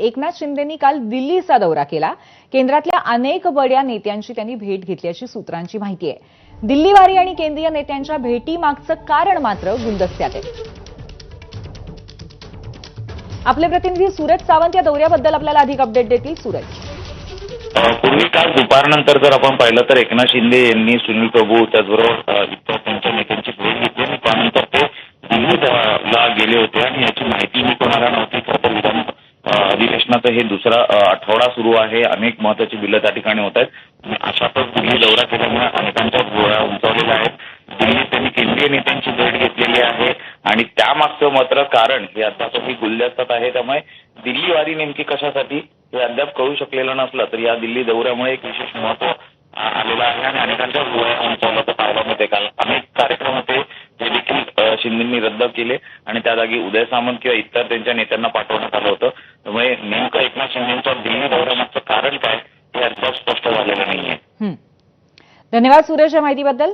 एकनाथ शिंदेंनी काल दिल्लीचा दौरा केला. केंद्रातल्या अनेक बड्या नेत्यांची त्यांनी भेट घेतल्याची सूत्रांची माहिती आहे. दिल्लीवारी आणि केंद्रीय नेत्यांच्या भेटीमागचं कारण मात्र गुलदस्त्यात आहे. आपले प्रतिनिधी सूरज सावंत या दौऱ्याबद्दल आपल्याला अधिक अपडेट देतील सूरज. पूर्वी काल दुपारनंतर जर आपण पाहिलं तर एकनाथ शिंदे यांनी सुनील प्रभू त्याचबरोबर इतर त्यांच्या नेत्यांची भेट घेतली आणि त्यानंतर ते दिल्लीला गेले होते आणि याची माहितीही कोणाला नव्हती अधिवेशनाचं हे दुसरा आठवडा सुरू आहे. अनेक महत्वाची बिलं त्या ठिकाणी होत आहेत. अशातच दिल्ली दौरा केल्यामुळे अनेकांच्या गोळ्या उंचावलेल्या आहेत. दिल्लीत त्यांनी केंद्रीय नेत्यांची भेट घेतलेली आहे. आणि त्यामागचं मात्र कारण हे अद्यापही गुलदस्तात आहे. त्यामुळे दिल्ली वारी नेमकी कशासाठी हे अद्याप कळू शकलेलं नसलं तर या दिल्ली दौऱ्यामुळे एक विशेष महत्त्व आलेलं आहे. आणि अनेकांच्या गोळ्या उंचावल्याचं पाहायला मिळते काल अनेक कार्यक्रम होते. जे देखील शिंदेंनी रद्द केले. आणि त्या जागी उदय सामंत किंवा इतर त्यांच्या नेत्यांना पाठवण्यात आलं होतं. नेमकं एकनाथ शिंदेच्या दिल्ली दौऱ्यामागचं कारण काय हे अद्याप स्पष्ट झालेलं नाहीये. धन्यवाद सुरेश या माहितीबद्दल.